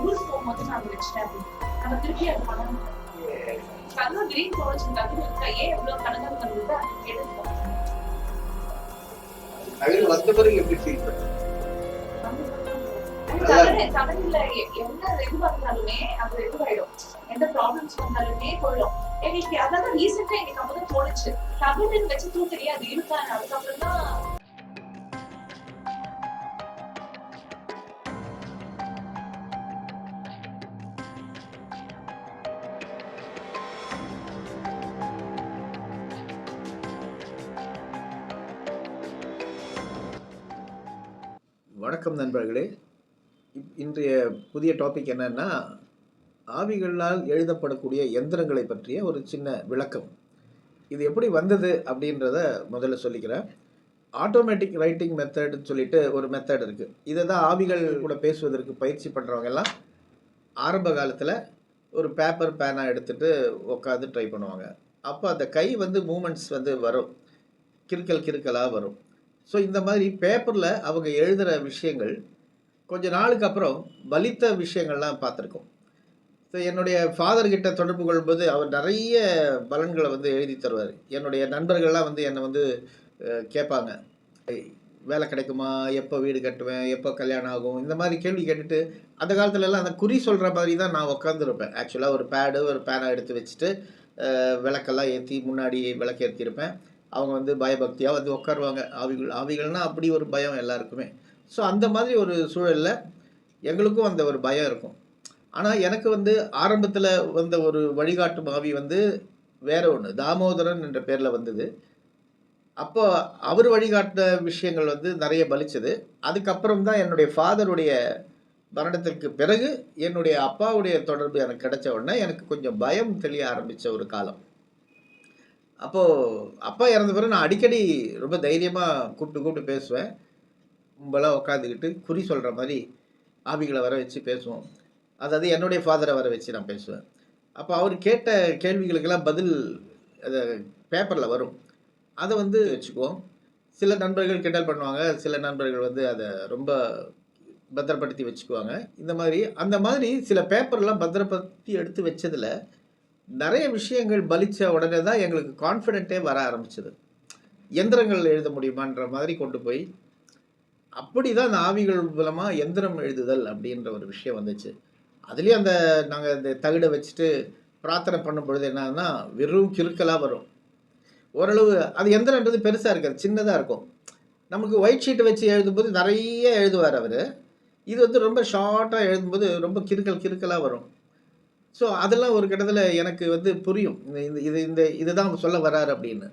ஊருக்கு போகும்போது நான் அப்படின்னு. நம்ம திருப்பி அது பண்ணணும் டக்குனு இருக்கா? ஏன் எவ்வளவு கணக்கு வந்தது அது கேட்டு தகவல் வந்த பிறகு எப்படி ஃபீல் எந்த இது வந்தாலுமே அது இதுவாயிடும் எந்த ப்ராப்ளம்ஸ் வந்தாலுமே போயிடும். எங்களுக்கு அதான் ரீசெண்டா எங்களுக்கு அப்பதான் தோணுச்சு தவறுன்னு வச்சு தூக்கறியா? அது இருக்கா? அதுக்கப்புறம் தான் வணக்கம் நண்பர்களே. இப்- இன்றைய புதிய டாபிக் என்னன்னா ஆவிகளால் எழுதப்படக்கூடிய எந்திரங்களை பற்றிய ஒரு சின்ன விளக்கம். இது எப்படி வந்தது அப்படின்றத முதல்ல சொல்லிக்கிறேன். ஆட்டோமேட்டிக் ரைட்டிங் மெத்தட்னு சொல்லிட்டு ஒரு மெத்தட் இருக்குது இதை தான் ஆவிகள் கூட பேசுவதற்கு பயிற்சி பண்ணுறவங்க எல்லாம் ஆரம்ப காலத்தில் ஒரு பேப்பர் பேனாக எடுத்துட்டு உட்காந்து ட்ரை பண்ணுவாங்க. அப்போ அந்த கை வந்து மூமெண்ட்ஸ் வந்து வரும். கிறுக்கல் கிறுக்கலாக வரும். ஸோ இந்த மாதிரி பேப்பரில் அவங்க எழுதுகிற விஷயங்கள் கொஞ்ச நாளுக்கு அப்புறம் வலித்த விஷயங்கள்லாம் பார்த்துருக்கோம். ஸோ என்னுடைய ஃபாதர்கிட்ட தொடர்பு கொள்ளும்போது அவர் நிறைய பலன்களை வந்து எழுதி தருவார். என்னுடைய நண்பர்கள்லாம் வந்து என்னை வந்து கேட்பாங்க. வேலை கிடைக்குமா? எப்போ வீடு கட்டுவேன்? எப்போ கல்யாணம் ஆகும்? இந்த மாதிரி கேள்வி கேட்டுட்டு அந்த காலத்துலலாம் அந்த குறி சொல்கிற மாதிரி தான் நான் உட்காந்துருப்பேன் ஆக்சுவலாக ஒரு பேடு ஒரு பேனை எடுத்து வச்சுட்டு விளக்கெல்லாம் ஏற்றி முன்னாடி விளக்கு ஏற்றிருப்பேன் அவங்க வந்து பயபக்தியாக வந்து உட்காருவாங்க ஆவிகள் ஆவிகள்னால் அப்படி ஒரு பயம் எல்லாருக்குமே. ஸோ அந்த மாதிரி ஒரு சூழலில் எங்களுக்கும் அந்த ஒரு பயம் இருக்கும். ஆனால் எனக்கு வந்து ஆரம்பத்தில் வந்த ஒரு வழிகாட்டும் ஆவி வந்து வேற ஒன்று தாமோதரன் என்ற பேரில் வந்தது. அப்போ அவர் வழிகாட்டின விஷயங்கள் வந்து நிறைய பலிச்சது. அதுக்கப்புறம் தான் என்னுடைய ஃபாதருடைய மரணத்திற்கு பிறகு என்னுடைய அப்பாவுடைய தொடர்பு எனக்கு கிடைச்ச உடனே எனக்கு கொஞ்சம் பயம் தெளிய ஆரம்பித்த ஒரு காலம். அப்போது அப்பா இறந்த பிறகு நான் அடிக்கடி ரொம்ப தைரியமாக கூப்பிட்டு கூப்பிட்டு பேசுவேன். கும்பலாக உட்காந்துக்கிட்டு குறி சொல்கிற மாதிரி ஆவிகளை வர வச்சு பேசுவோம். அதாவது என்னுடைய ஃபாதரை வர வச்சு நான் பேசுவேன். அப்போ அவர் கேட்ட கேள்விகளுக்கெல்லாம் பதில் அதை பேப்பரில் வரும். அதை வந்து வச்சுக்குவோம். சில நண்பர்கள் கிண்டல் பண்ணுவாங்க. சில நண்பர்கள் வந்து அதை ரொம்ப பத்திரப்படுத்தி வச்சுக்குவாங்க. இந்த மாதிரி அந்த மாதிரி சில பேப்பர்லாம் பத்திரப்படுத்தி எடுத்து வச்சதில் நிறைய விஷயங்கள் பலித்த உடனே தான் எங்களுக்கு கான்ஃபிடென்ட்டே வர ஆரம்பிச்சது. எந்திரங்கள் எழுத முடியுமான்ற மாதிரி கொண்டு போய் அப்படி தான் அந்த ஆவிகள் மூலமாக எந்திரம் எழுதுதல் அப்படின்ற ஒரு விஷயம் வந்துச்சு. அதுலேயும் அந்த நாங்கள் இந்த தகுடை வச்சுட்டு பிரார்த்தனை பண்ணும் பொழுது என்னன்னா வெறும் கிறுக்கலாக வரும். ஓரளவு அது எந்திரன்றது பெருசாக இருக்காது சின்னதாக இருக்கும். நமக்கு ஒயிட் ஷீட்டை வச்சு எழுதும்போது நிறைய எழுதுவார் அவர். இது வந்து ரொம்ப ஷார்ட்டாக எழுதும்போது ரொம்ப கிறுக்கல் கிறுக்கலாக வரும். ஸோ அதெல்லாம் ஒரு கட்டத்தில் எனக்கு வந்து புரியும். இந்த இந்த- இது இந்த இதுதான் சொல்ல வராரு அப்படின்னு.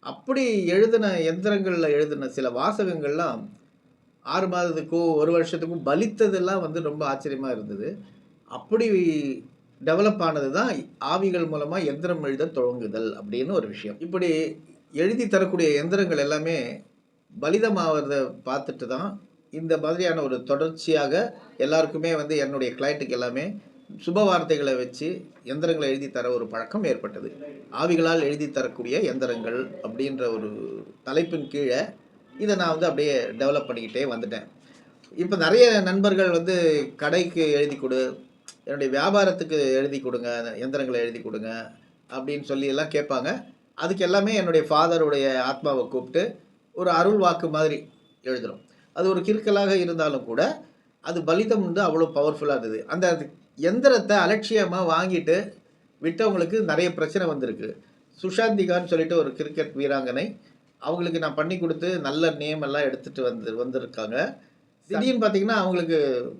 அப்படி எழுதின எந்திரங்களில் எழுதின சில வாசகங்கள்லாம் ஆறு மாதத்துக்கும் ஒரு வருஷத்துக்கும் பலித்ததெல்லாம் வந்து ரொம்ப ஆச்சரியமாக இருந்தது. அப்படி டெவலப் ஆனது தான் ஆவிகள் மூலமாக எந்திரம் எழுத துவங்குதல் அப்படின்னு ஒரு விஷயம். இப்படி எழுதி தரக்கூடிய எந்திரங்கள் எல்லாமே பலிதமாவதை பார்த்துட்டு தான் இந்த மாதிரியான ஒரு தொடர்ச்சியாக எல்லாருக்குமே வந்து என்னுடைய கிளைண்ட்டுக்கு எல்லாமே சுப வார்த்தைகளை வச்சு எந்திரங்களை எழுதி தர ஒரு பழக்கம் ஏற்பட்டது. ஆவிகளால் எழுதி தரக்கூடிய எந்திரங்கள் அப்படின்ற ஒரு தலைப்பின் கீழே இதை நான் வந்து அப்படியே டெவலப் பண்ணிக்கிட்டே வந்துட்டேன். இப்போ நிறைய நண்பர்கள் வந்து கடைக்கு எழுதி கொடு என்னுடைய வியாபாரத்துக்கு எழுதி கொடுங்க எந்திரங்களை எழுதி கொடுங்க அப்படின்னு சொல்லி எல்லாம் கேட்பாங்க. அதுக்கு எல்லாமே என்னுடைய ஃபாதருடைய ஆத்மாவை கூப்பிட்டு ஒரு அருள் வாக்கு மாதிரி எழுதுகிறோம் அது ஒரு கிறுக்கலாக இருந்தாலும் கூட அது பலிதம் வந்து அவ்வளோ பவர்ஃபுல்லாக இருந்தது. அந்த எந்திரத்தை அலட்சியமாக வாங்கிட்டு விட்டவங்களுக்கு நிறைய பிரச்சனை வந்திருக்கு. சுஷாந்திகான்னு சொல்லிட்டு ஒரு கிரிக்கெட் வீராங்கனை அவங்களுக்கு நான் பண்ணி கொடுத்து நல்ல நேம் எல்லாம் எடுத்துகிட்டு வந்து வந்திருக்காங்க. திடீர்னு பார்த்தீங்கன்னா அவங்களுக்கு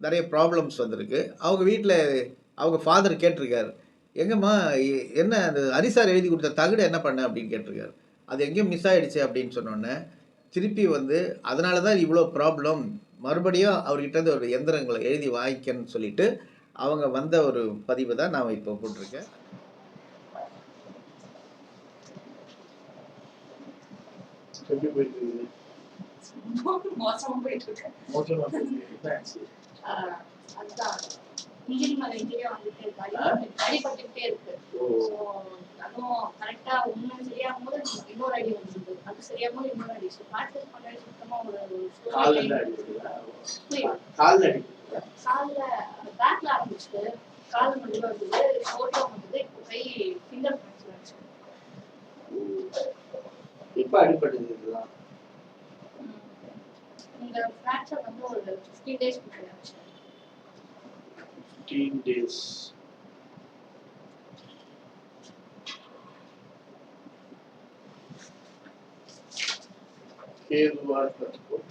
நிறைய ப்ராப்ளம்ஸ் வந்திருக்கு. அவங்க வீட்டில் அவங்க ஃபாதர் கேட்டிருக்காரு. எங்கம்மா எ- என்ன அந்த ஹரிசார் எழுதி கொடுத்த தகுடு என்ன பண்ண? அப்படின்னு கேட்டிருக்காரு. அது எங்கேயும் மிஸ் ஆகிடுச்சு அப்படின்னு சொன்னோன்னே திருப்பி வந்து அதனால தான் இவ்வளோ ப்ராப்ளம் மறுபடியும் அவர்கிட்ட ஒரு எந்திரங்களை எழுதி வாங்கிக்கன்னு சொல்லிட்டு அவங்க வந்த ஒரு பதிவு தான் நான் இப்போ போட்டிருக்கேன் கால்ல பேக்ல ஆரம்பிச்சுட்டு கால் மட்டும் வந்தது ஷோல்டர் வந்தது இப்போ கை ஃபிங்கர் பிரிண்ட்ஸ் வந்துச்சு எப்ப அடிபட்டது இதெல்லாம் இந்த ஃப்ராக்சர் வந்து ஒரு ஃபிஃப்டீன் டேஸ் ஆச்சு ஃபிஃப்டீன் டேஸ் கேதுவா இருக்கும்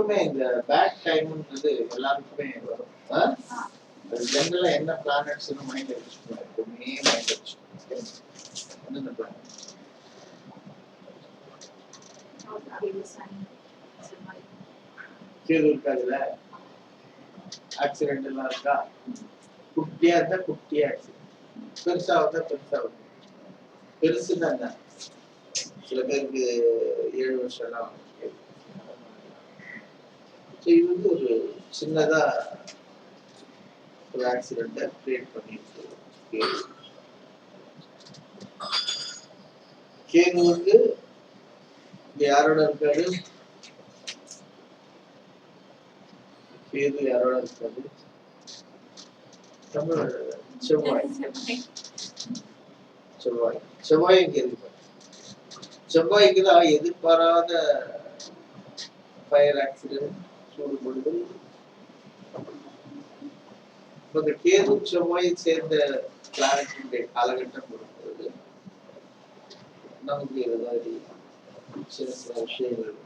எப்பவுமே இந்த பேட் டைம்ன்றது எல்லாருக்குமே வரும். ஆ? அது ஜெனரலா என்ன பிளானட்ஸ் மைண்ட்ல வச்சுக்கணும் எப்பவுமே மைண்ட்ல வச்சுக்கணும் என்னென்ன பிளானட் கேது இருக்காதுல்ல ஆக்சிடென்ட் எல்லாம் இருக்கா? குட்டியா இருந்தா குட்டியா ஆக்சிடென்ட் பெருசா வந்தா பெருசா வரும் பெருசுன்னா என்ன? சில பேருக்கு ஏழு வருஷம் எல்லாம் ஆகும். இது வந்து ஒரு சின்னதா ஒரு ஆக்சிடென்ட்டை கிரியேட் பண்ணிருக்கு கேது வந்து இங்க யாரோட இருக்காரு? கேது யாரோட இருக்காரு? தமிழ் செவ்வாய். செவ்வாய். செவ்வாய் இங்க இருக்கு. செவ்வாய்க்கு தான் எதிர்பாராத ஃபயர் ஆக்சிடென்ட் சூடு பொழுது இப்ப இந்த கேது செவ்வாய் சேர்ந்த பிளானட்டினுடைய காலகட்டம் வரும்போது நமக்கு ஏதாவது சில சில விஷயங்கள்.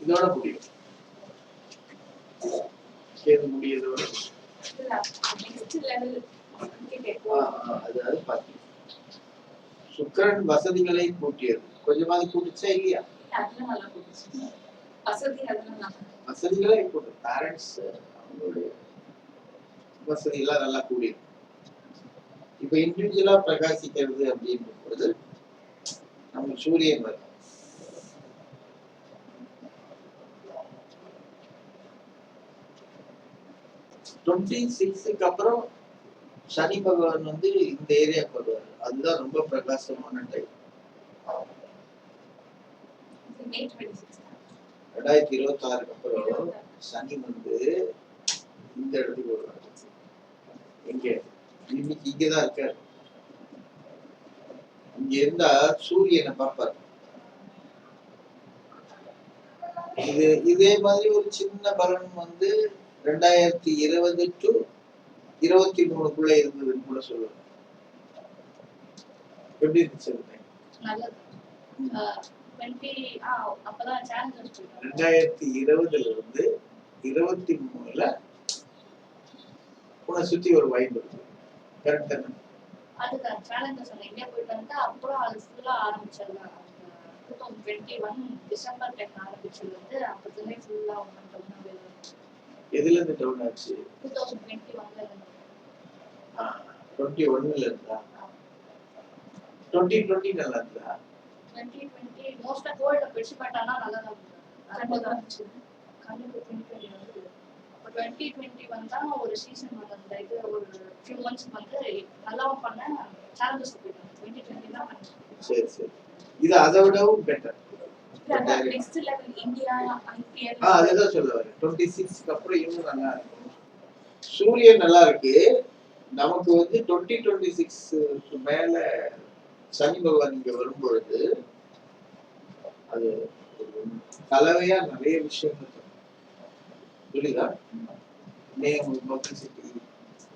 இதோட முடியும் கேது முடியதோட நெக்ஸ்ட் லெவல் ஆ, ஆ, அதாவது பாத்தீங்க சுக்கிரன் வசதிகளை கூட்டியது. கொஞ்சமாவது கூட்டுச்சா இல்லையா? வசதிகளை கூட்டு. பேரண்ட்ஸ் அவங்களுடைய வசதி எல்லாம் நல்லா கூடியது. இப்ப இண்டிவிஜுவலா பிரகாசிக்கிறது அப்படின்னும் பொழுது நம்ம சூரியன் வரும். டுவெண்ட்டி சிக்ஸுக்கு அப்புறம் சனி பகவான் வந்து இந்த ஏரியாவுக்கு வருவார். அதுதான் ரொம்ப பிரகாசமான டைம் ரெண்டாயிரத்தி இருபத்தி ஆறுக்கு அப்புறம் சனி வந்து இந்த இடத்துக்கு வருவார். எங்க? இன்னைக்கு இங்கதான் இருக்காரு. இங்க இருந்தா சூரியனை பார்ப்பார். இது இதே மாதிரி ஒரு சின்ன பலன் வந்து ரெண்டாயிரத்தி இருபது டு இருபத்தி மூணுக்குள்ள இருந்ததுன்னு கூட சொல்லுவாங்க எப்படி இருந்துச்சு ரெண்டாயிரத்தி இருபதுல இருந்து இருபத்தி மூணுல உன்னை சுத்தி ஒரு வைப் இருக்கு. கரெக்ட் தானே? அதுக்கு சேலஞ்சஸ் சொன்னேன் இந்தியா போயிட்டு வந்து அப்புறம் அது ஃபுல்லா ஆரம்பிச்சதுல two thousand twenty one December time ஆரம்பிச்சது வந்து அப்போதுமே ஃபுல்லா ஒன்று எதுல இருந்து டவுன் ஆச்சு? டூ தௌசண்ட் டுவெண்ட்டி ஒன்ல இருந்து டுவெண்ட்டி ஒன்னுல இருந்தா? டுவெண்ட்டி டுவெண்ட்டி நல்லா இருந்தா டுவெண்ட்டி டுவெண்ட்டி வந்து ஒரு சீசன் வந்து அந்த இது ஒரு ஃபியூ மந்த்ஸ் வந்து நல்லாவும் பண்ணேன் சேலஞ்சஸ் போயிட்டாங்க. டுவெண்ட்டி டுவெண்ட்டி தான் பண்ணேன். சரி சரி. இது அதை விடவும் better next level India IPL ஆ அதுதான் சொல்ல வரேன். டுவெண்ட்டி சிக்ஸ்க்கு அப்புறம் இன்னும் நல்லா இருக்கும். சூரியன் நல்லா இருக்கு. நமக்கு வந்து டுவெண்ட்டி டுவெண்ட்டி சிக்ஸ்க்கு மேல சனி பகவான் இங்க வரும்பொழுது அது கலவையா நிறைய விஷயங்கள். புரியுதா? Name publicity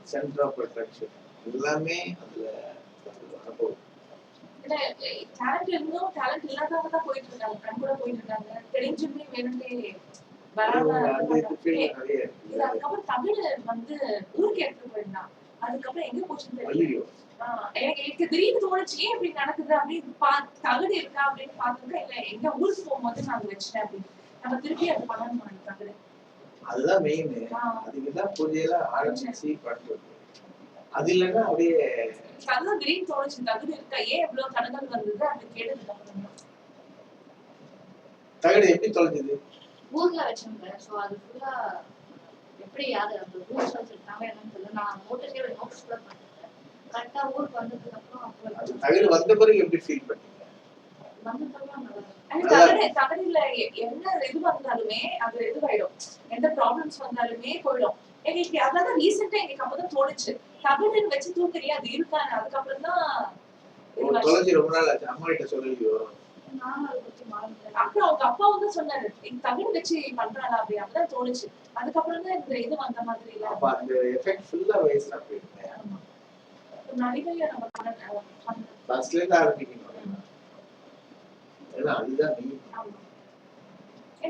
centre of attraction எல்லாமே அதுல வரப்போகுது. டேலண்ட் இருந்தும் டேலண்ட் இல்லாதவங்க தான் போயிட்டு இருக்காங்க. கண் கூட போயிட்டு இருக்காங்க. தெரிஞ்சுமே வேணும்னே அதுக்கப்புறம் தமிழ் வந்து ஊருக்கு எடுத்துட்டு போயிருந்தான். அதுக்கப்புறம் எங்க போச்சுன்னு தெரியல. எனக்கு எனக்கு திடீர்னு தோணுச்சு ஏன் இப்படி நடக்குது? அப்படின்னு பா தகுதி இருக்கா அப்படின்னு பாத்துருக்கேன் இல்ல எங்க ஊருக்கு போகும்போது நான் அதை வச்சிட்டேன் அப்படின்னு. நம்ம திருப்பி அது பண்ணணும் அந்த தகுதி அதுதான் மெயின் அதுக்கு தான் பூஜையெல்லாம் ஆரம்பிச்சு பண்றது அது இல்லைன்னா அப்படியே அதுதான் திடீர்னு தோணுச்சு தகுதி இருக்கா ஏன் இவ்வளவு தடங்கள் வந்தது? அப்புறம் தான். தகடு எப்படி தொலைஞ்சது? ஊர்ல வச்சிருந்தேன் ஸோ அது ஃபுல்லா எப்படி அது அந்த ரூல்ஸ் வச்சிருக்காங்க என்னன்னு தெரியல. நான் நோட்டீஸ்ல நோட்ஸ் கூட பண்ணிட்டேன் கரெக்டா ஊருக்கு வந்ததுக்கு அப்புறம் தகுதி வந்த பிறகு எப்படி ஃபீல் பண்ணீங்க? தகடுல எ- என்ன இது வந்தாலுமே அது இதுவாயிடும். எந்த ப்ராப்ளம்ஸ் வந்தாலுமே போயிடும். எங்களுக்கு அதான் ரீசெண்டா எங்களுக்கு அப்பதான் தோணுச்சு. தகடுன்னு வச்சு தூக்குறியா? அது இருக்கான்னு. அதுக்கப்புறம் தான் தொலைஞ்சி ரொம்ப நாள் ஆச்சு. அம்மா கிட்ட சொல்லலையோ? அப்புறம் அவங்க அப்பா வந்து சொன்னாரு இந்த தகடு வச்சு பண்றாளா? அப்படி. அப்படிதான் தோணுச்சு. அதுக்கப்புறம் தான் இந்த இது வந்த மாதிரி இல்ல. அப்ப அந்த எஃபெக்ட் ஃபுல்லா வயசுல போயிருந்தேன் நடிகைய நம்ம ஃபர்ஸ்ட்ல இருந்து ஆரம்பிக்கணும். ஏன்னா அதுதான் நீ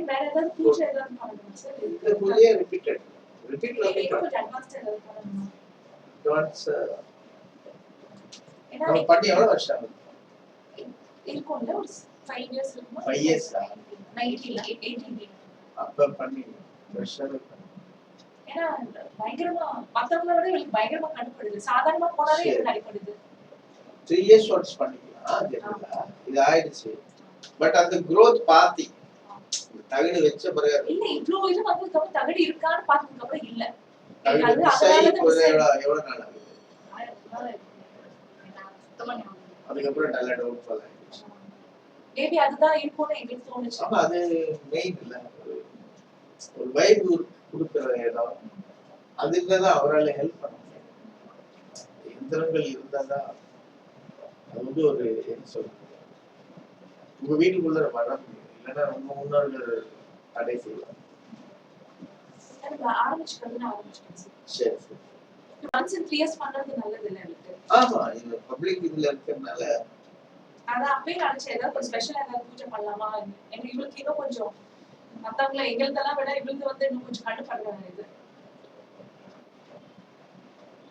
வேற ஏதாவது பூஜை ஏதாவது பண்ணணுமா? சார். இந்த ரிப்பீட்டட் இன்னும் கொஞ்சம் அட்வான்ஸ்டா ஏதாவது பண்ணணுமா? அட்வான்ஸ் ஏன்னா நம்ம பண்ணி எவ்வளவு வருஷம்? ஆகுது இருக்கும்ல ஒரு ஃபைவ் இயர்ஸ் இருக்குமா? ஃபைவ் இயர்ஸ் நைன்டீன் எயிட்டீன் அப்ப பண்ணி ஏன்னா பயங்கரமா மத்தவங்கள விட இவளுக்கு பயங்கரமா கண்டுபிடுது சாதாரணமா போனாலே. இது கண்டுபிடுது த்ரீ இயர்ஸ் ஒன்ஸ் பண்ணிக்கலாம் ஜெனரலா இது ஆயிடுச்சு. பட் அந்த growth பாத்தி. தகுடு வச்ச பிறகு இல்ல இவ்ளோ இது வந்ததுக்கு அப்புறம் தகடு இருக்கான்னு பார்த்ததுக்கு அப்புறம் இல்ல அது அதனால எவ்வளவு நாள் ஆகுது. அதுக்கப்புறம் நல்ல டவுட் ஃபால் ஆயிடுச்சு மேபி அதுதான் இருக்கும்னு எங்களுக்கு தோணுச்சு. அது மெயின் இல்ல. வைப் கொடுக்குற இடம். அது இருந்தாதான் அவரால ஹெல்ப் பண்ண முடியும். எந்திரங்கள் இருந்தாதான் அது வந்து ஒரு என்ன சொல்றது? உங்க வீட்டுக்குள்ள வர முடியும் இல்லைன்னா உங்க முன்னோர்கள் தடை ஆரம்பிச்சுட்டேன் சரி சரி. ஒன்ஸ் இன் இயர்ஸ் பண்றது நல்லது இல்ல எனக்கு. ஆமா இது பப்ளிக் இதுல இருக்கிறதுனால. அதான் அப்பயே நினைச்சேன் ஏதாவது ஸ்பெஷலா ஏதாவது பூஜை பண்ணலாமா? எனக்கு இவளுக்கு இன்னும் கொஞ்சம் மத்தவங்கள எங்களுக்கெல்லாம் விட இவளுக்கு வந்து இன்னும் கொஞ்சம் கண்டுபடுறாங்க இது.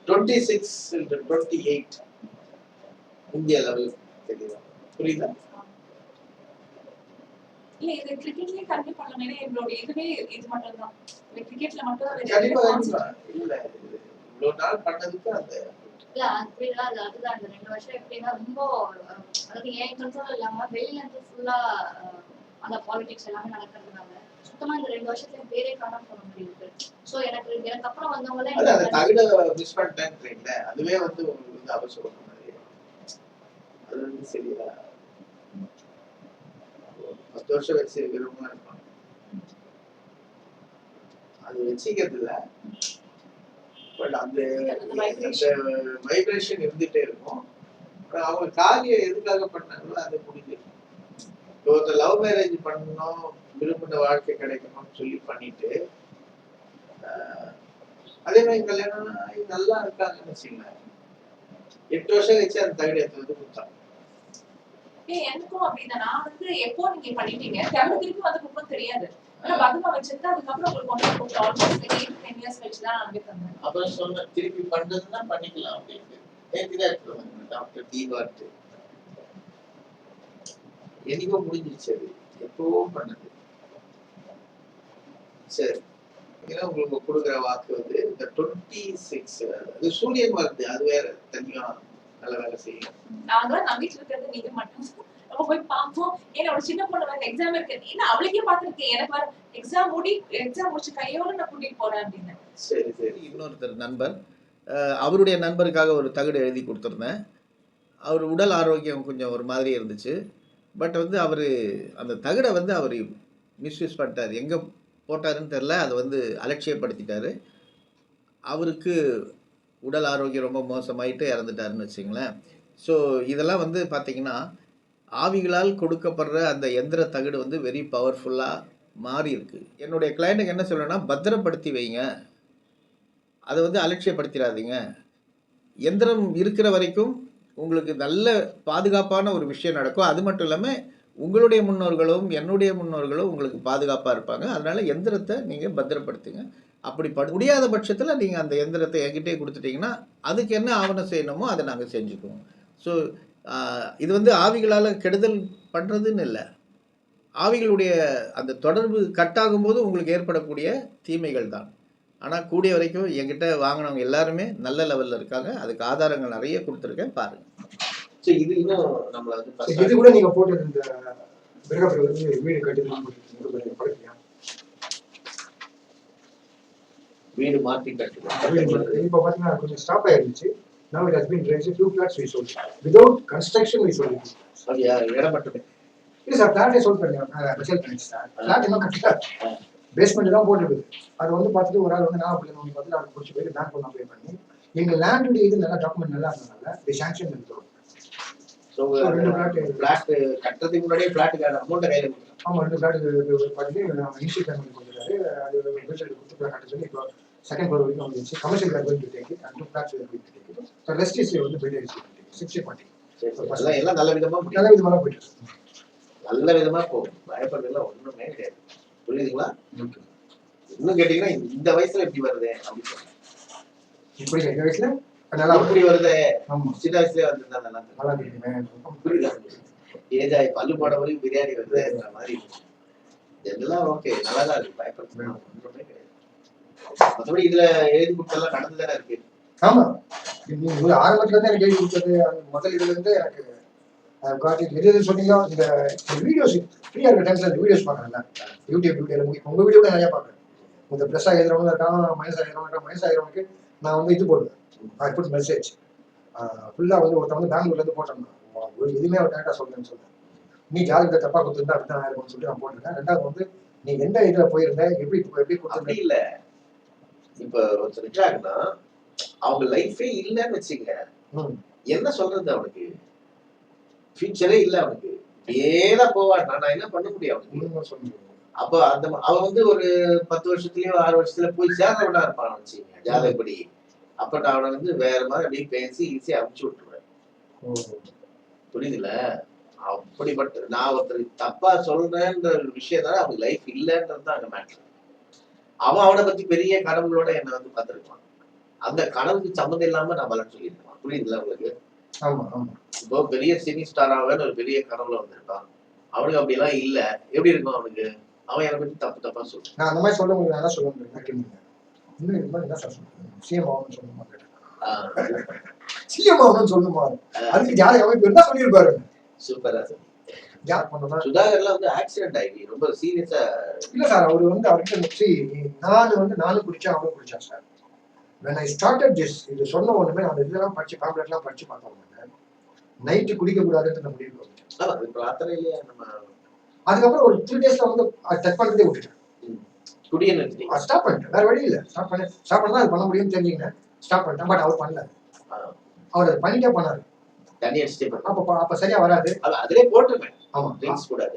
டுவெண்ட்டி சிக்ஸ் டுவெண்ட்டி எயிட் இந்திய லெவல் தெரியுதா? புரியுதா? இல்ல இது கிரிக்கெட்லயே கம்மி பண்ணலாம் ஏன்னா எங்களோட இதுவே இது மட்டும் தான் கிரிக்கெட்ல மட்டும் கண்டிப்பா கண்டிப்பா. இல்ல இது இவ்வளவு நாள் பண்ணதுக்கு அந்த இல்ல அப்படிதான் அது அதுதான். அந்த ரெண்டு வருஷம் எப்படின்னா ரொம்ப அதாவது என் கண்ட்ரோல் இல்லாம வெளியில இருந்து ஃபுல்லா அந்த பாலிடிக்ஸ் எல்லாமே நடக்கிறதுனால. சுத்தமா இந்த ரெண்டு வருஷத்துல பேரே காணாம போன முடியுது சோ எனக்கு எனக்கு அப்புறம் வந்தவங்களே அது மிஸ் பண்ணிட்டேன்றீங்களே அதுவே வந்து உங்களுக்கு வந்து அவசரம் மாதிரி. அது வந்து சரியா பத்து வருஷம் வச்சு விரும்பலாம் இருப்பாங்க. அது வச்சுக்கிறது இல்ல பட் அந்த வைப்ரேஷன் இருந்துட்டே இருக்கும். அவங்க காரியம் எதுக்காக பண்ணாங்களோ அதை முடிஞ்சிடும் இப்போ ஒருத்தர் லவ் மேரேஜ் பண்ணணும் விரும்பின வாழ்க்கை கிடைக்கணும்னு சொல்லி பண்ணிட்டு அதே மாதிரி கல்யாணம் ஆகி நல்லா இருக்காங்கன்னு வச்சுங்களேன் எட்டு வருஷம் கழிச்சு அந்த தகுதி எடுத்து வந்து கொடுத்தாங்க ஏய், எனக்கும் அப்படிதான். நான் வந்து எப்போ நீங்க பண்ணிட்டீங்க? திரும்ப திருப்பி வந்து குப்பம் தெரியாது. ஆனா பகமா வச்சிருந்தா அதுக்கப்புறம் உங்களுக்கு ஒன்று கொடுத்து ஆல்மோஸ்ட் எயிட் டென் இயர்ஸ் கழிச்சு தான் நான் தந்தேன். அப்புறம் சொன்ன திருப்பி பண்றதுன்னா பண்ணிக்கலாம் அப்படின்னு. நேற்று தான் டாக்டர் தீபார்ட்டு என்னைக்கோ முடிஞ்சிருச்சு அது. எப்பவோ பண்ணது. சரி. ஏன்னா உங்களுக்கு கொடுக்குற வாக்கு வந்து இந்த டுவெண்ட்டி சிக்ஸ் அது சூரியன் வருது அது வேற தனியா நல்ல வேலை செய்யும். நாங்களாம் நம்பிட்டு இருக்கிறது நீங்க மட்டும். நம்ம போய் பார்ப்போம். ஏன்னா ஒரு சின்ன பொண்ணு வந்து எக்ஸாம் இருக்கு ஏன்னா அவளுக்கே பார்த்திருக்கேன். எனக்கு வர எக்ஸாம் முடி எக்ஸாம் முடிச்சு கையோட நான் கூட்டிட்டு போறேன் அப்படின்னு. சரி சரி. இன்னொருத்தர் நண்பர். அவருடைய நண்பருக்காக ஒரு தகடு எழுதி கொடுத்துருந்தேன். அவர் உடல் ஆரோக்கியம் கொஞ்சம் ஒரு மாதிரி இருந்துச்சு. பட் வந்து அவர் அந்த தகடை வந்து அவர் மிஸ்யூஸ் பண்ணிட்டார். எங்கே போட்டாருன்னு தெரில அதை வந்து அலட்சியப்படுத்திட்டார். அவருக்கு உடல் ஆரோக்கியம் ரொம்ப மோசமாயிட்டு இறந்துட்டாருன்னு வச்சுங்களேன் ஸோ இதெல்லாம் வந்து பார்த்திங்கன்னா ஆவிகளால் கொடுக்கப்படுற அந்த எந்திர தகடு வந்து வெரி பவர்ஃபுல்லாக மாறி இருக்கு என்னுடைய கிளைண்ட்டுக்கு என்ன சொல்லணும்னா பத்திரப்படுத்தி வைங்க. அதை வந்து அலட்சியப்படுத்திடாதீங்க. எந்திரம் இருக்கிற வரைக்கும் உங்களுக்கு நல்ல பாதுகாப்பான ஒரு விஷயம் நடக்கும். அது மட்டும் இல்லாமல் உங்களுடைய முன்னோர்களும் என்னுடைய முன்னோர்களும் உங்களுக்கு பாதுகாப்பாக இருப்பாங்க. அதனால் எந்திரத்தை நீங்கள் பத்திரப்படுத்துங்க. அப்படி படு முடியாத பட்சத்தில் நீங்கள் அந்த எந்திரத்தை என்கிட்டே கொடுத்துட்டிங்கன்னா அதுக்கு என்ன ஆவணம் செய்யணுமோ அதை நாங்கள் செஞ்சுக்குவோம். ஸோ இது வந்து ஆவிகளால் கெடுதல் பண்ணுறதுன்னு இல்லை. ஆவிகளுடைய அந்த தொடர்பு கட்டாகும் போது உங்களுக்கு ஏற்படக்கூடிய தீமைகள் தான். ஆனால் கூடிய வரைக்கும் என்கிட்ட வாங்கினவங்க எல்லாருமே நல்ல லெவலில் இருக்காங்க. அதுக்கு ஆதாரங்கள் நிறைய கொடுத்துருக்கேன். பாருங்கள் இது இன்னும் நம்மள வந்து இது கூட நீங்க போட்டது இந்த பிரகப்பிரவர் வந்து வீடு கட்டி போட்டுருக்கீங்க படுக்கையா வீடு மாற்றி கட்டுறது இப்போ பார்த்தீங்கன்னா கொஞ்சம் ஸ்டாப் ஆயிருந்துச்சு. Now it has been raised few flats we sold. Without construction we sold. இடம் மட்டுமே. இல்ல சார் பிளாட்டே சோல்ட் பண்ணி ஸ்பெஷல் பண்ணிச்சு சார் பிளாட் இன்னும் கட்டல. பேஸ்மெண்ட் தான் போட்டுருக்குது அது வந்து பார்த்துட்டு ஒரு ஆள் வந்து நான் அப்படி வந்து பார்த்துட்டு அவருக்கு பிடிச்சி போய் பேங்க் ஒன்று அப்ளை பண்ணி எங்க லேண்டுடைய இது நல்லா டாக்குமெண்ட் நல்லா இருந்ததுனால சாங்ஷன் எடுத்தோம் ஸோ ஃபிளாட் கட்டுறதுக்கு முன்னாடியே ஃபிளாட்டுக்கான அமௌண்ட்டை கையில் கொடுத்துருக்காங்க ஆமா ரெண்டு பிளாட் பண்ணி இனிஷியல் பேமெண்ட் கொடுத்துருக்காரு. அது வீட்டில் கொடுத்து கட்ட சொல்லி இப்போ செகண்ட் ஃப்ளோர் வரைக்கும் வந்துச்சு கமர்ஷியல் பேங்க் வந்து இட் அண்ட் ஃபிளாட்ஸ் வந்து ஸோ ரெஸ்ட் வந்து பில்டர் சிக்ஸ்டி ஃபார்ட்டி. எல்லாம் எல்லாம் நல்ல விதமா முடியும் நல்ல விதமாக போயிட்டு. நல்ல விதமா போகும். பயப்படுறதுலாம் ஒண்ணுமே கிடையாது. புரியுதுங்களா? இன்னும் கேட்டீங்கன்னா இந்த- வயசுல இப்படி வருதே அப்படின்னு. இப்படி எங்க வயசுல? நல்லா இப்படி வருதே? சின்ன வயசுலயே வந்திருந்தா நல்லா. நல்லா புரியுதா ஏஜ் ஆகி பல்லு போட வரைக்கும் பிரியாணி வருதுன்ற மாதிரி இதெல்லாம் ஓகே நல்லா தான் இருக்கு. பயப்படுறது ஒன்றுமே கிடையாது. மற்றபடி இதுல எழுதி கொடுத்தெல்லாம் நடந்து தானே இருக்கு. ஆமா. நீங்க ஒரு ஆரம்பத்துல இருந்து எனக்கு எழுதி கொடுத்தது. முதல் இதுல இருந்து எனக்கு காட்டி எது எது சொன்னீங்களோ இந்த வீடியோஸ் ஃப்ரீயா இருக்க டைம்ஸ்ல இந்த வீடியோஸ் பாக்குறேன்ல யூடியூப் வீடியோல உங்க வீடியோ நிறைய பாக்குறேன் இந்த ப்ளஸ் ஆகிறவங்க இருக்கான் மைனஸ் ஆகிறவங்க இருக்கான் மைனஸ் ஆகிறவங்களுக்கு நான் வந்து இது போடுவேன் ஐ புட் மெசேஜ் ஃபுல்லா வந்து ஒருத்தன் வந்து பெங்களூர்ல இருந்து போட்டோம் ஒரு எதுவுமே அவர் கரெக்டா சொல்றேன்னு சொல்றேன் நீ ஜாதகத்தை தப்பா கொடுத்துருந்தா அப்படிதான் ஆயிருக்கும்னு சொல்லிட்டு நான் போட்டிருக்கேன். ரெண்டாவது வந்து நீ எந்த இதுல போயிருந்த? எப்படி எப்படி அப்படி கொடுத்துருந்த இல்ல. இப்ப ஒருத்தர் இருக்காங்கன்னா அவங்க லைஃபே இல்லைன்னு வச்சுங்க. என்ன சொல்றது அவனுக்கு? ஃபியூச்சரே இல்ல அவனுக்கு. இப்படியேதான் போவான். நான் என்ன பண்ண முடியும் அவனுக்கு? சொல்லுங்க. அப்ப அந்த அவன் வந்து ஒரு பத்து வருஷத்துலயோ ஆறு வருஷத்துல போய் சேர்றவனா இருப்பான் வச்சுங்க ஜாதகப்படி. அப்ப நான் அவனை வந்து வேற மாதிரி அப்படியே பேசி ஈஸியா அமுச்சு விட்டுருவேன். புரியுதுல அப்படிப்பட்ட நான் ஒருத்தர் தப்பா சொல்றேன்ற ஒரு விஷயம் தான் அவனுக்கு லைஃப் இல்லைன்றது தான் அங்க மேட்ரு அவன் அவனை பத்தி பெரிய கனவுகளோட என்னை வந்து பார்த்திருப்பான். அந்த கனவுக்கு சம்மந்தம் இல்லாம நான் பலன் சொல்லியிருப்பான் புரியுதுல உங்களுக்கு? ஆமா ஆமா. இப்போ பெரிய சினி ஸ்டாராவேன்னு ஒரு பெரிய கனவுல வந்திருக்கான். அவனுக்கு அப்படியெல்லாம் இல்ல. எப்படி இருக்கும் அவனுக்கு? அவன் என்னை பத்தி தப்பு தப்பா சொல்றான். நான் அந்த மாதிரி சொல்ல முடியும் நான் சொல்ல முடியும் கேட்டீங்க இன்னும் இது மாதிரி என்ன சார் சொல்லுங்க சிஎம் ஆகணும்னு சொல்லணுமா கேட்டேன் சிஎம் ஆகணும்னு சொல்லணுமா அதுக்கு ஜாதக அமைப்பு என்ன சொல்லியிருப்பாரு. சூப்பரா யார் பண்ணதா சுதாகர்லாம் வந்து ஆக்சிடென்ட் ஆகி ரொம்ப சீரியஸா இல்ல சார் அவர் வந்து அவர்கிட்ட see, நான் வந்து நானும் குடிச்சேன் அவனும் குடிச்சான் sir? When I started this இது சொன்ன ஒண்ணுமே நான் இதெல்லாம் படிச்சு பேம்ப்ளெட்லாம் படிச்சு பார்த்தோம் நைட்டு குடிக்க கூடாதுன்னு முடிவு பிரார்த்தனையிலேயே நம்ம அதுக்கப்புறம் ஒரு த்ரீ டேஸ்ல வந்து டச் பண்றதே விட்டுட்டேன். ஸ்டாப் பண்ணிட்டேன். வேற வழி இல்ல. ஸ்டாப் பண்ண ஸ்டாப் பண்ணா அது பண்ண முடியும்னு தெரிஞ்சுக்கினேன் ஸ்டாப் பண்ணிட்டேன். பட் அவர் பண்ணல. அவர் அதை பண்ணிட்டே பண்ணாரு தண்ணி அடிச்சுட்டே அப்ப அப்ப சரியா வராது. அது அதிலே போட்டிருப்பேன். ஆமா.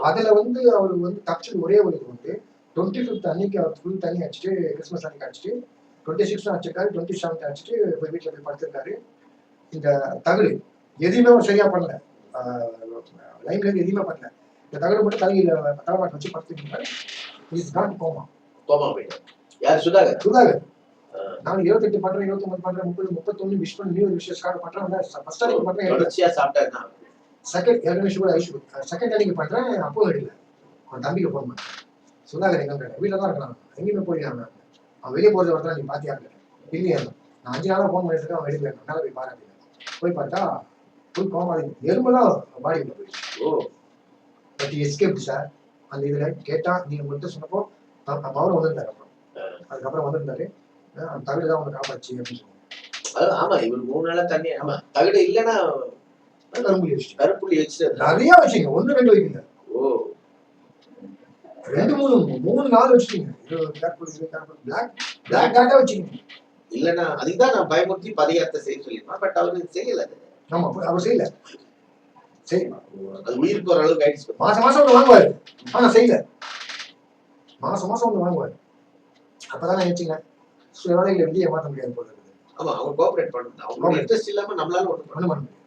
அதுல வந்து அவர் வந்து தப்பிச்சது ஒரே ஒரு வந்து டுவெண்ட்டி ஃபிஃப்த் அன்னைக்கு அவர் ஃபுல் தண்ணி அடிச்சுட்டு கிறிஸ்மஸ் அன்னைக்கு அடிச்சுட்டு டுவெண்ட்டி சிக்ஸ் அடிச்சிருக்காரு டுவெண்ட்டி செவன்த் அடிச்சுட்டு போய் வீட்டில் போய் படுத்திருக்காரு. இந்த தகுடு எதுவுமே அவர் சரியா பண்ணல. லைன்ல எதுவுமே பண்ணல. இந்த தகுடு மட்டும் தலையில தலைமாட்டு வச்சு படுத்துருக்காரு இஸ் நாட் கோமா. கோமா போயிட்டேன் யார்? சுதாகர். சுதாகர். நான் இருபத்தெட்டு பண்றேன் இருபத்தொன்பது பண்றேன் முப்பது முப்பத்தொன்னு விஷ் பண்ணி நியூ விஷஸ் கார்டு பண்றேன் ஃபர்ஸ்ட் அன்னைக்கு பண்றேன் தொடர்ச்சியா சாப்பிட்டாரு செகண்ட் ஏற்கனவே சுகர் ஐஸ் செகண்ட் அன்னைக்கு பண்றேன் அப்போ எடுக்கல. அவன் தம்பிக்கு ஃபோன் பண்ணேன். சுதாகர் எங்க இருக்காரு? வீட்டில் தான் இருக்கான். எங்கேயுமே போயிருக்காங்க அவன். வெளியே போறது வரதான் நீ பாத்தியா இருக்க? இல்லையா. நான் அஞ்சு நாளா ஃபோன் பண்ணிட்டு இருக்கேன் அவன் எடுக்கல. மேலே போய் பாரு போய் பார்த்தா ஃபுல் கோமாளி எறும்பெல்லாம் பாடிக்குள்ள போயிடுச்சு. ஓ. பட் எஸ்கேப் சார் அந்த இதுல கேட்டா நீங்க மட்டும் சொன்னப்போ அவரும் வந்திருந்தாரு அப்புறம் அதுக்கப்புறம் வந்திருந்தாரு. அந்த தகுதி தான் உனக்கு காப்பாச்சு அப்படின்னு சொன்னாங்க ஆமா இவர் மூணு நாளா தண்ணி ஆமா தகுடு இல்லைன்னா கரும்புலி வச்சுட்டு கருப்புள்ளி வச்சுட்டு நிறைய வச்சுங்க ஒண்ணு ரெண்டு வைக்கல ஓ. ரெண்டு மூணு மூணு நாலு கருப்புலி பிளாக் பிளாக் டாட்டா வச்சுக்கீங்க இல்லைன்னா அதுதான் நான் பயமுறுத்தி பரிகாரத்தை செய்ய சொல்லியிருப்பேன் பட் அவரு செய்யல ஆமா அவர் செய்யல. சரி அது உயிர் போற அளவுக்கு கைட்ஸ் மாசம் மாசம் ஒண்ணு வாங்குவாரு. ஆனா செய்யல. மாசம் மாசம் ஒண்ணு வாங்குவாரு. அப்பதான் நினைச்சீங்க வேலைகளை வெளியே மாத்த முடியாது போல இருக்குது. ஆமா அவங்க கோஆபரேட் பண்ணணும். அவங்களோட இன்ட்ரெஸ்ட் இல்லாம நம்மளால ஒண்ணும் பண்ண முடியாது.